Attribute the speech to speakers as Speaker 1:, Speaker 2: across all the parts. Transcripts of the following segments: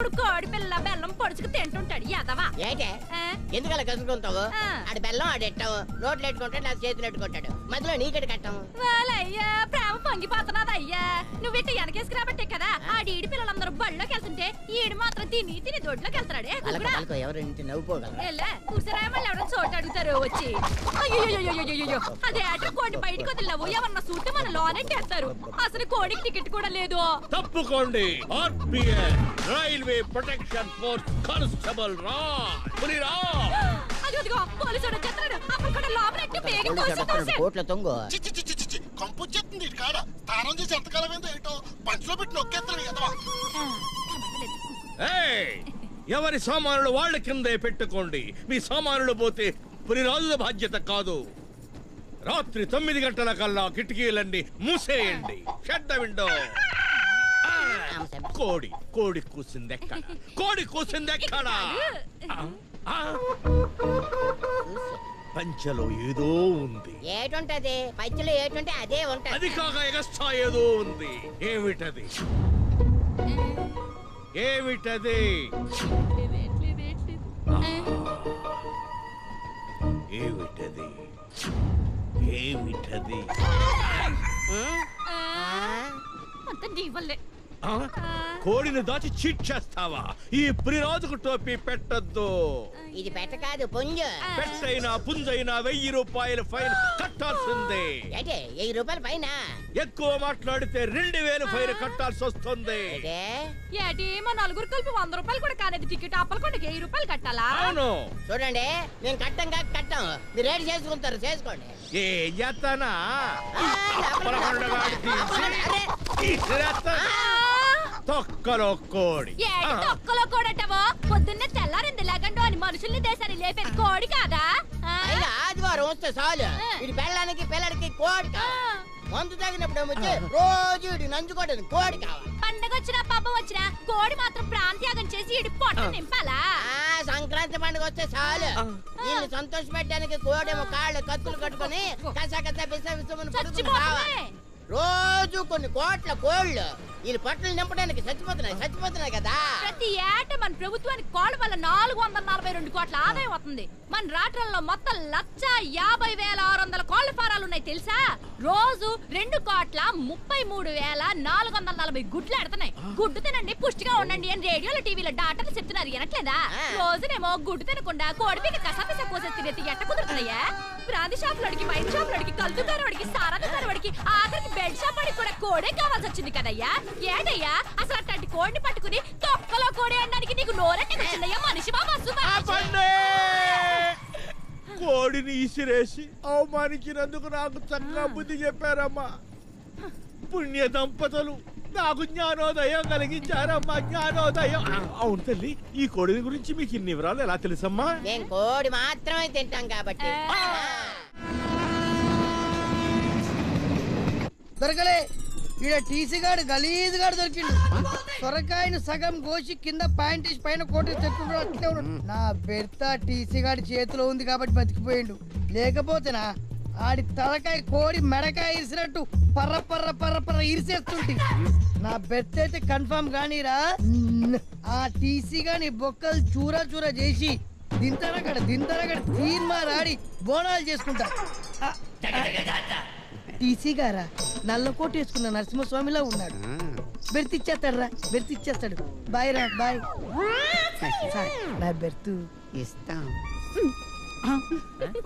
Speaker 1: ఇప్పుడు కోడి పిల్ల బెల్లం పొడుచుకు తింటుంటే తింటుంటాడు యాదవా
Speaker 2: ఏంటే ఎందుకు అలా కసుకుంటావు. ఆడి బెల్లం ఆడు ఎట్టావు? నోట్లు ఎట్టుకుంటాడు నా చేతులు ఎట్టుకుంటాడు మధ్యలో నీకటి కట్టం?
Speaker 1: వాళ్ళయ్యా ప్రేమ పొంగిపోతున్నది అయ్యా నువ్వు ఇట్ట వెనకేసుకురాబట్టే కదా? ఆ. ఈడి పిల్లలందరూ బళ్ళోకి వెళ్తుంటే ఈడు మాత్రం తిని తిని దొడ్లోకి వెళ్తున్నాడే
Speaker 2: అలక
Speaker 1: కుక్కుడా.
Speaker 2: పలక ఎవరు ఇంటి నవ్వుకోగలరు
Speaker 1: కూర్చురా మళ్ళీ ఎవరైనా చోటు అడుగుతారు వచ్చి. అయ్యో అదే ఆట కోడి బయటకు వదిలినావు ఎవరన్నా సూట్ మన లోనెట్టేస్తారు అసలు కోడికి టికెట్ కూడా లేదు.
Speaker 3: తప్పుకోండి. RPF railway protection force constable. రా. పులిరా
Speaker 1: అది అదిగో పోలీసుడు వచ్చేస్తున్నాడు. అప్పుడు కూడా లోపలెట్టి పేగి
Speaker 2: పోలీసు
Speaker 1: తోసి
Speaker 2: అడుగుతున్నాడు,
Speaker 1: తోసి.
Speaker 2: కోట్ల తొంగు.
Speaker 4: చిచ్చి చిచ్చి చిచ్చి కంపు వచ్చేస్తుంది ఇటు కాడ. స్నానం చేసి ఎంతకాలం ఏందో ఏంటో పంచులో పెట్టి నొక్కేస్తాడు కదవా
Speaker 3: ఏయ్! ఎవరి సామానులు వాళ్ళ కిందే పెట్టుకోండి. మీ సామానులు పోతే పులిరాజుల బాధ్యత కాదు. రాత్రి తొమ్మిది గంటల కల్లా కిటికీలన్నీ మూసేయండి. Shut the window. కోడి కోడి కూసింది ఎక్కడ కోడి కూసింది ఎక్కడ ఆ, ఆ. పంచలో ఏదో ఉంది.
Speaker 2: ఏటుంటది? పైచులో ఏటుంటే అదే ఉంటది.
Speaker 3: అది కాక ఎగస్ట్రా ఏదో ఉంది. ఏమిటది? ఏమిటది? ఏమిటది? ఏమిటది?
Speaker 1: అంత నీ వల్లే?
Speaker 3: కోడిని దాచి చీట్ చేస్తావా? ఈ ప్రిరాజుకు టోపీ పెట్టద్దు.
Speaker 2: ఇది పెట్ట కాదు పుంజు
Speaker 3: పెట్టైనా పుంజైనా వెయ్యి రూపాయల ఫైన్ కట్టాల్సిందే.
Speaker 2: ఏంటి వెయ్యి రూపాయల పైన
Speaker 3: ఎక్కువ మాట్లాడితే రెండు వేలు ఫైన్ కట్టాల్సి వస్తుంది.
Speaker 2: ఏంటే?
Speaker 1: మా నలుగురు కలిపి వంద రూపాయలు కూడా కాలేదు. టికెట్ అప్పలకొండకి వెయ్యి రూపాయలు కట్టాలా?
Speaker 3: అవును.
Speaker 2: చూడండి మేము కట్టం కాక కట్టం. మీరు రేటు చేసుకుంటారు చేసుకోండి.
Speaker 3: ఏ ఎత్తనా?
Speaker 2: ఆ,
Speaker 3: తొక్కలో కోడి
Speaker 1: తొక్కలో కూడటవో పొద్దున్నే తెల్లారింది లేకంటో అని మనుషుల్ని దేశాన్ని లేపేది కోడి కాదా ఆ?
Speaker 2: ఆదివారం వస్తే చాలు. ఇది పెళ్ళానికి పిల్లడికి కోడి. కావాలి మందు తాగినప్పుడు వచ్చి రోజు ఇటు నంచుకోవడానికి కోడి కావాలి
Speaker 1: పండగ వచ్చినా పాపం వచ్చినా కోడి మాత్రం ప్రాంత్యాగం చేసి ఇడి పొట్ట నింపాలా
Speaker 2: ఆ సంక్రాంతి పండుగ వస్తే చాలు వీళ్ళు సంతోష పెట్టడానికి కోడేమో కాళ్ళు కత్తులు కట్టుకొని కస కస బిస బిసమని పడుకుని కావాలి రోజు కొన్ని కోట్ల కోళ్ళు వీళ్ళు పొట్టలు నింపడానికి చచ్చిపోతున్నాయి చచ్చిపోతున్నాయి కదా.
Speaker 1: ప్రతి ఏట మన ప్రభుత్వానికి కోళ్ళ వల్ల నాలుగు వందల నలభై రెండు కోట్ల ఆదాయం వస్తుంది. మన రాష్ట్రంలో మొత్తం లక్ష యాభై వేల ఆరు వందల కోళ్ళ ఫారాలు ఉన్నాయి తెలుసా? రోజు రెండు కోట్ల ముప్పై మూడు వేల నాలుగు వందల నలభై గుడ్లు ఎడతాయి గుడ్డు తినండి పుష్టిగా ఉండండి అని రేడియోలో టీవీలో డాక్టర్లు చెప్తున్నారు. వినట్లేదా. రోజునేమో గుడ్డు తినకుండా కోడి పీక కసాపిస కోసేసి తినేది ఎట్ట కుదురుతున్నాయా? బ్రాంతి షాప్ లోడికి వైన్ షాప్ లోడికి కల్తు వాడికి సారా వాడికి ఆఖరికి బెడ్ షాప్ వాడికి కూడా కోడే కావాల్సి వచ్చింది కదయ్యా? ఏటయ్యా అసలు అట్లాంటి కోడిని పట్టుకుని తొక్కలో కోడి అనడానికి నీకు నోరెట్టి వచ్చిందయ్యా మనిషి బాబా!
Speaker 3: కోడిని ఇసిరేసి అవమానించినందుకు నాకు చక్కగా బుద్ధి చెప్పారమ్మా. పుణ్య దంపతులు నాకు జ్ఞానోదయం కలిగించారమ్మా జ్ఞానోదయం. అవును తల్లి ఈ కోడిని గురించి మీకు ఇన్ని వివరాలు ఎలా తెలుసమ్మా?
Speaker 2: మేము కోడి మాత్రమే తింటాం కాబట్టి.
Speaker 5: దొరకలే. ఈడ టీసీ గాడు గలీజ్ గాడు దొరికిండు. సొరకాయను సగం కోసి కింద ప్యాంట్ పైన కోటి తెచ్చుకుంటూ అట్లే నా బెర్త టీసీ గాడి చేతిలో ఉంది కాబట్టి బతికిపోయిండు. లేకపోతేనా ఆడి తలకాయ కోడి మెడకాయ ఇసినట్టు పర్ర పర్ర పర్ర పర్ర ఇరిసేస్తుంటి. నా బెర్త్ అయితే కన్ఫర్మ్ కానీరా. ఆ టీసీ గాని బొక్కలు చూరా చూరా చేసి దింతరగడ దింతరగడ తీర్మారాడి బోనాలు చేసుకుంటా. టీసీ గారా? నల్ల కోట్ వేసుకున్న నరసింహస్వామిలా ఉన్నాడు. బెర్త్ ఇచ్చేస్తాడు రా బెర్త్ ఇచ్చేస్తాడు. బాయ్ రా బాయ్. సార్, నా బెర్త్
Speaker 2: ఇస్తాం.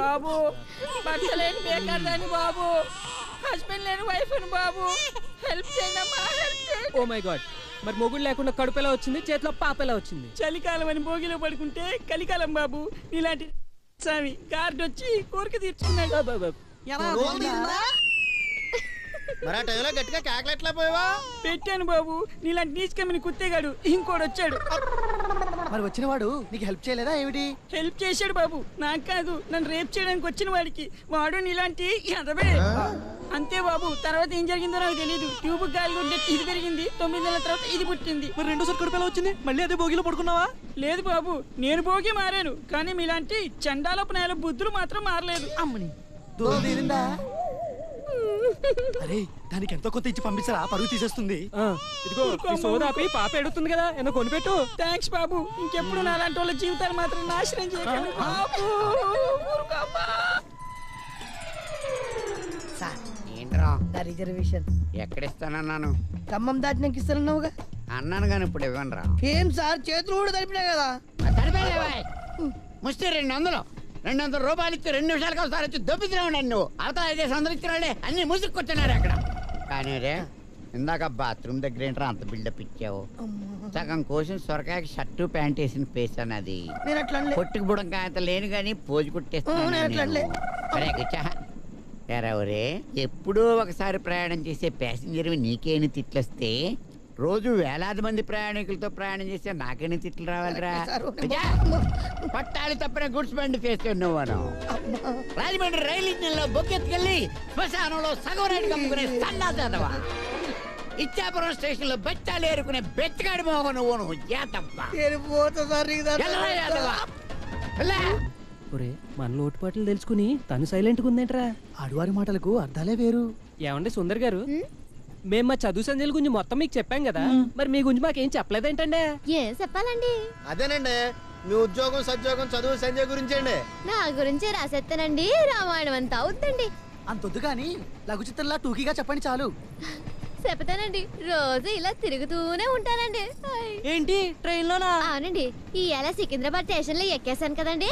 Speaker 6: బాబు భర్త లేని బేకార్దాని బాబు హస్బెండ్ లేని వైఫ్ బాబు. హెల్ప్ చేయండి అమ్మా హెల్ప్ చేయండి.
Speaker 7: ఓ మై గాడ్ మరి మొగుడు లేకుండా కడుపు ఎలా వచ్చింది చేతిలో పాప ఎలా వచ్చింది?
Speaker 6: చలికాలం అని భోగిలో పడుకుంటే కలికాలం బాబు నీలాంటి స్వామి గార్డ్ వచ్చి కోరిక తీర్చుకున్నాడు.
Speaker 4: మరి ఆ టైంలో గట్టిగా కేకలెట్లా పోయావా?
Speaker 6: పెట్టాను బాబు. నీలాంటి నీచ్ కమ్మిని కుత్తేగాడు ఇంకోడు వచ్చాడు.
Speaker 5: మరి వచ్చినవాడు నీకు హెల్ప్ చేయలేదా ఏమిటి?
Speaker 6: హెల్ప్ చేశాడు బాబు. నాకు కాదు నన్ను రేప్ చేయడానికి వచ్చిన వాడికి. వాడు నీలాంటి ఎదవే అంతే బాబు. తర్వాత ఏం జరిగిందో నాకు తెలియదు ట్యూబ్ గాలి ఉంటే ఇది పెరిగింది. తొమ్మిది నెలల తర్వాత ఇది పుట్టింది.
Speaker 7: మరి రెండోసారి కడుపు ఎలా వచ్చింది? మళ్ళీ అదే భోగిలో పడుకున్నావా?
Speaker 6: లేదు బాబు. నేను భోగి మారాను. కానీ మీలాంటి చండాలపు నేల బుద్ధులు మాత్రం మారలేదు.
Speaker 5: అమ్మని. దోదిరిందా
Speaker 8: అరే దానికి ఎంతో కొంత ఇచ్చి పంపించరా? పరుగు తీసేస్తుంది.
Speaker 7: ఇదిగో ఈ సోదాపి పాప ఎడుతుంది కదా ఏమో కొనిపెట్టు.
Speaker 6: థ్యాంక్స్ బాబు. ఇంకెప్పుడు నా అలాంటి వాళ్ళ జీవితాలు మాత్రం నాశనం చేయకండి బాబు.
Speaker 5: సార్
Speaker 9: ఏంట్రా?
Speaker 5: నా రిజర్వేషన్
Speaker 9: ఎక్కడిస్తానన్నాను?
Speaker 5: ఖమ్మం దాటినాక ఇస్తానన్నావుగా?
Speaker 9: అన్నాను కానీ ఇప్పుడు ఇవ్వనురా
Speaker 5: ఏం సార్ చేతులు కూడా తడిపినా కదా?
Speaker 9: ముస్తే రెండు వందలు. రెండు వందల రూపాయలు ఇచ్చి రెండు నిమిషాలకు ఒకసారి వచ్చి దొబ్బితున్నావు నన్ను. అవతల ఐదేసి వందలు ఇచ్చినాడే అన్ని ముసుక్కొచ్చినారు అక్కడ. కానీ రే ఇందాక బాత్రూమ్ దగ్గర ఏంట్రా అంత బిల్డప్ ఇచ్చావు? సగం కోసం సొరకాయకి షర్టు ప్యాంట్ వేసిన ఫేస్ అన్నది
Speaker 5: నేను అట్లా అనలే.
Speaker 9: పొట్టుకు బుడంకా అంత లేను కానీ పోజు
Speaker 5: ఆ, నేను అట్లా అనలే.
Speaker 9: ఎరవరే ఎప్పుడో ఒకసారి ప్రయాణం చేసే ప్యాసింజర్ నీకేని తిట్లొస్తే రోజు వేలాది మంది ప్రయాణికులతో ప్రయాణం చేస్తే నాకేని తిట్లు రావాలిరా? అచ్చా! పట్టాలి తప్పిన గుడ్స్ బండి చేస్తున్నావు రాజమండ్రి రైలు ఇంజిన్లో బొక్కెత్తుకెళ్ళి శ్మశానంలో సగం రేటు కమ్ముకునే సన్నా చదవా ఇచ్చాపురం స్టేషన్లో బచ్చాలు ఏరుకునే బెచ్చగాడి మోహన్ నువ్వు నువ్వు జాతప్ప. ఎల్లరా యాదవా? ఎల్లా.
Speaker 7: ఒరే మన లోటుపాట్లు తెలుసుకుని తను సైలెంట్గా ఉందేంట్రా?
Speaker 8: ఆడువారి మాటలకు అర్థాలే వేరు.
Speaker 7: ఏమండి సుందర్ గారు? మేము మా చదువు సంధ్యల గురించి మొత్తం మీకు చెప్పాం కదా. మరి మీ గురించి మాకేం చెప్పలేదేంటండి?
Speaker 10: ఏం చెప్పాలండి?
Speaker 8: అదేనండి. మీ ఉద్యోగం సద్యోగం చదువు సంజయ్ గురించి అండి.
Speaker 10: నా గురించి రాసేస్తానండి. రామాయణం అంతా అవుతుందండి
Speaker 8: అంతొద్దు కానీ లఘు చిత్రంలా టూకీగా చెప్పండి చాలు.
Speaker 10: చెప్తానండి. రోజు ఇలా తిరుగుతూనే ఉంటానండి.
Speaker 6: ఏంటి? ట్రైన్ లోనా
Speaker 10: అవునండి. ఈ ఏళ సికింద్రాబాద్ స్టేషన్లో ఎక్కేసాను కదండి.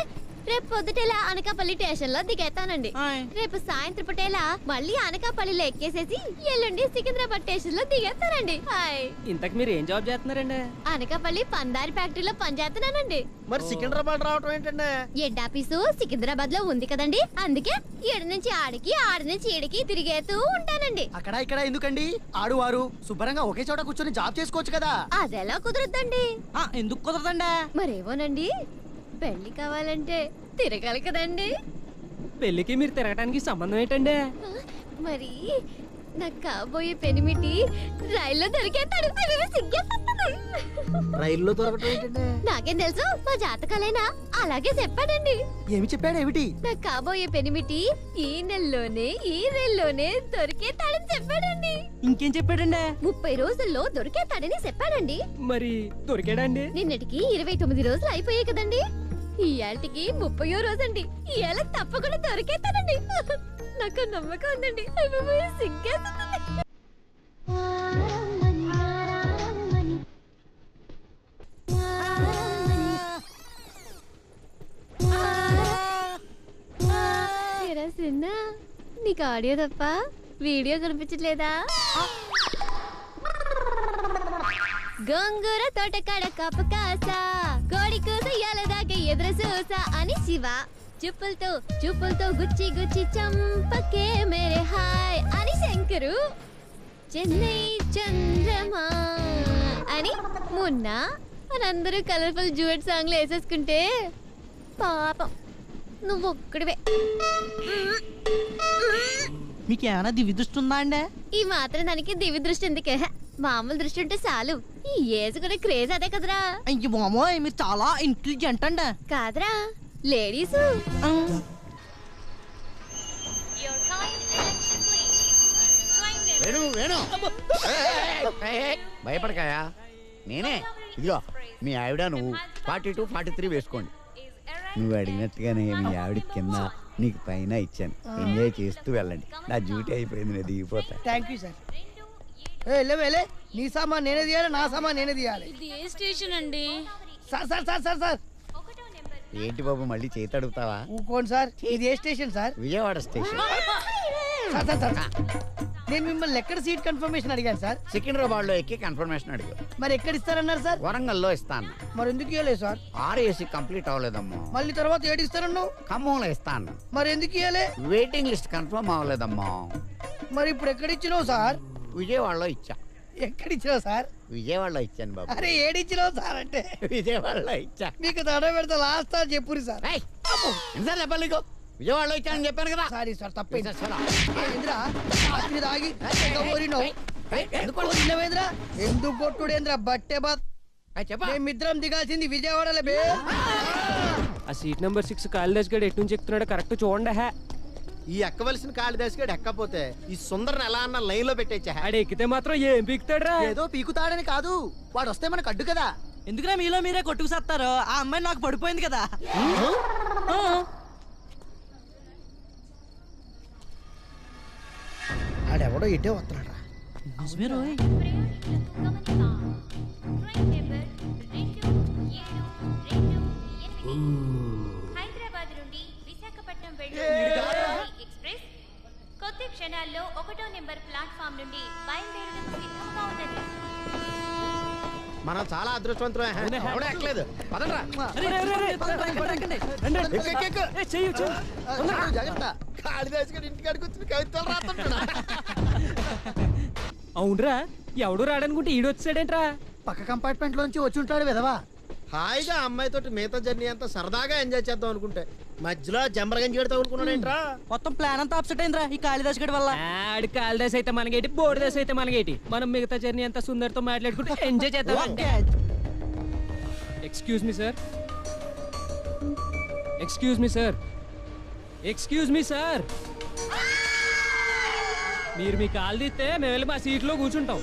Speaker 10: రేపు పొద్దుటేలా అనకాపల్లి స్టేషన్లో దిగేస్తానండి.
Speaker 6: హాయ్.
Speaker 10: రేపు సాయంత్రం పూటేలా మళ్ళీ అనకాపల్లిలో ఎక్కేసేసి ఎల్లుండి సికింద్రాబాద్ స్టేషన్లో దిగేస్తానండి. హాయ్
Speaker 7: ఇంతకు మీరు ఏం జాబ్ చేస్తున్నారండి?
Speaker 10: అనకాపల్లి పందారి ఫ్యాక్టరీలో పనిచేస్తున్నానండి
Speaker 8: మరి సికింద్రాబాద్ రావటం ఏంటండి?
Speaker 10: హెడ్ ఆఫీసు సికింద్రాబాద్లో ఉంది కదండి. అందుకే ఈడ నుంచి ఆడికి ఆడ నుంచి ఈడికి తిరిగేతూ ఉంటానండి.
Speaker 8: అక్కడ ఇక్కడ ఎందుకండి? ఆడువారు శుభ్రంగా ఒకే చోట కూర్చొని జాబ్ చేసుకోవచ్చు కదా.
Speaker 10: అదెలా కుదరద్దండి?
Speaker 6: ఎందుకు కుదరదండా?
Speaker 10: మరేమోనండి? పెళ్ళి కావాలంటే తిరగాలి కదండి.
Speaker 7: పెళ్ళికి మీరు తిరగడానికి సంబంధం ఏంటండి?
Speaker 10: మరి నాకు కాబోయే పెనిమిటి రైల్లో దొరికేస్తాడు.
Speaker 8: రైల్లో దొరకటం ఏంటండి?
Speaker 10: నాకేం తెలుసు మా జాతకాలైనా అలాగే చెప్పాడండి.
Speaker 8: ఏమి చెప్పాడు ఏమిటి?
Speaker 10: నాకు కాబోయే పెనిమిటి ఈ నెలలోనే ఈ రైల్లోనే దొరికేతాడని చెప్పాడండి.
Speaker 6: ఇంకేం చెప్పాడండి?
Speaker 10: ముప్పై రోజుల్లో దొరికేతాడని చెప్పాడండి.
Speaker 7: మరి దొరికాడండి
Speaker 10: నిన్నటికి ఇరవై తొమ్మిది రోజులు అయిపోయాయి కదండి. ఈ ఏళ్ళకి ముప్పయో రోజండి. ఈ ఏళ్ళ తప్పకుండా దొరికేతానండి నాకు నమ్మకం ఉందండి. అయ్యబాబోయ్, సిగ్గేస్తుంది సిన్న? నీకు ఆడియో తప్ప వీడియో కనిపించట్లేదా? గోంగూర తోటకాడ కప్ప కాస కోడి కూస ఎలదాకా ఎదురు చూస అని శివ చూపులతో చూపులతో గుచ్చి గుచ్చి చంపకే మేరే హాయ్ అని శంకరు. చెన్నై చంద్రమా అని మొన్న మనందరూ కలర్ఫుల్ జూట్ సాంగ్లు వేసేసుకుంటే పాపం నువ్వు ఒక్కడివే
Speaker 6: మీకు ఏమైనా దివ్య దృష్టి ఉందా అండి?
Speaker 10: ఈ మాత్రం దానికి దివ్య దృష్టి ఎందుకే? మామూలు దృష్టి ఉంటే చాలు. ఈ క్రేజ్ అదే కదరా.
Speaker 6: అయ్యి బామోయ్ మీరు చాలా ఇంటెలిజెంట్ అండి.
Speaker 10: కాదరా లేడీస్
Speaker 9: వేణు వేణు. భయపడకాయా? నేనే. ఇదిగో మీ ఆవిడ నువ్వు ఫార్టీ టూ ఫార్టీ త్రీ వేసుకోండి. నువ్వు అడిగినట్టుగానే మీ ఆవిడ కింద నీకు పైన ఇచ్చాను. ఎంజాయ్ చేస్తూ వెళ్ళండి. నా డ్యూటీ అయిపోయింది నేను దిగిపోతా.
Speaker 5: థ్యాంక్ యూ సార్ ఏ లే వెళ్ళే నీ సామాన్ నేనే తీయాలి నా సామాన్ నేనే తీయాలి.
Speaker 10: ఇది ఏ స్టేషన్ అండి?
Speaker 5: Sir sir sir sir sir.
Speaker 9: ఏంటి బాబు మళ్ళీ చేతి అడుగుతావా?
Speaker 5: ఊకోండి సార్. ఇది ఏ station sir?
Speaker 9: Vijayawada station.
Speaker 5: Sir sir sir. నేను మిమ్మల్ని ఎక్కడ సీట్ కన్ఫర్మేషన్ అడిగాను సార్?
Speaker 9: సికింద్రాబాద్లో ఎక్కి కన్ఫర్మేషన్ అడిగా
Speaker 5: మరి ఎక్కడ ఇస్తారన్నారు సార్?
Speaker 9: వరంగల్లో ఇస్తాను.
Speaker 5: మరి ఎందుకు ఇవ్వలేదు సార్?
Speaker 9: RAC complete అవ్వలేదమ్మా.
Speaker 5: మళ్ళీ తర్వాత ఏడు ఇస్తారన్నావు
Speaker 9: ఖమ్మంలో ఇస్తాను.
Speaker 5: మరి ఎందుకు ఇవ్వలే
Speaker 9: వెయిటింగ్ లిస్ట్ కన్ఫర్మ్ అవ్వలేదమ్మా.
Speaker 5: మరి ఇప్పుడు ఎక్కడ ఇచ్చినావు సార్?
Speaker 9: విజయవాడలో ఇచ్చా.
Speaker 5: ఎక్కడ ఇచ్చినావు సార్?
Speaker 9: విజయవాడలో ఇచ్చాను బాబు.
Speaker 5: అరే ఏడిచ్చినావు సార్ అంటే?
Speaker 9: విజయవాడలో ఇచ్చా.
Speaker 5: మీకు తడ పెడతా లాస్ట్ సార్ చెప్పురి సార్.
Speaker 9: ఏయ్, ఎన్నిసార్లు చెప్పాలి నీకు? విజయవాడలో ఇచ్చానని చెప్పాను కదా.
Speaker 5: సారీ సార్ తప్పైంది
Speaker 9: సరే.
Speaker 5: ఏంద్రా రాత్రి తాగి ఊరినావు
Speaker 9: ఏయ్, ఎందుకు
Speaker 5: ఊరినవేంద్రా ఎందుకు కొట్టుడేంద్రా బట్టే బాత్.
Speaker 9: ఏయ్, చెప్పా.
Speaker 5: మేమిద్దరం దిగాల్సింది విజయవాడలే బే.
Speaker 7: ఆ సీట్ నెంబర్ సిక్స్ కాళిదాస్ గడు ఎటు నుంచి ఎక్కుతున్నాడో కరెక్ట్ చూడండి హే.
Speaker 8: ఈ ఎక్కవలసిన కాళిదాస్ గడు ఎక్కపోతే ఈ సుందరని ఎలా అన్న లైన్లో పెట్టేచ్చా?
Speaker 7: ఆడు ఎక్కితే మాత్రం ఏం పీకుతాడ్రా?
Speaker 8: ఏదో పీకుతాడని కాదు. వాడు వస్తే మనకు అడ్డు కదా.
Speaker 11: ఎందుకురా మీలో మీరే కొట్టుకు సత్తారు? ఆ అమ్మాయి నాకు పడిపోయింది కదా.
Speaker 8: ఆడెవడో ఇటే వస్తున్నాడు
Speaker 11: నిజమే రోయ్
Speaker 12: హైదరాబాద్ నుండి విశాఖపట్నం వెళ్ళు కొద్ది క్షణాల్లో ఒకటో నెంబర్ ప్లాట్ఫామ్ నుండి బయలుదేరడం సిద్ధంగా ఉన్నది.
Speaker 8: మనం చాలా అదృష్టవంతులు ఎవడో ఎక్కలేదు పదండ్రా. జాగ్రత్త. కాళిదాస్ గడు ఇంటికాడికి వచ్చి కవితలు రాస్తుంటాడు
Speaker 7: అవునరా ఎవడు రాడనుకుంటే ఈడొచ్చాడేంట్రా
Speaker 5: పక్క కంపార్ట్మెంట్ లోంచి వచ్చి ఉంటాడు విధవా.
Speaker 8: హాయిగా అమ్మాయితోటి మిగతా జర్నీ అంతా సరదాగా ఎంజాయ్ చేద్దాం అనుకుంటే. మధ్యలో జంబరగంజి గడి తగులుకున్నాడు ఏంట్రా
Speaker 11: మొత్తం ప్లాన్ అంతా అప్సెట్ అయిందిరా ఈ కాళిదాస్ గడి వల్ల.
Speaker 7: ఆడి కాలిదాస్ అయితే మనగేటి బోర్డు దశ అయితే మనగేటి మనం మిగతా జర్నీ అంతా సుందర్తో మాట్లాడుకుంటే ఎంజాయ్ చేద్దాం excuse me sir excuse me sir excuse me sir మీరు మీ కాలు తీస్తే మేము వెళ్ళి మా సీట్లో కూర్చుంటాం.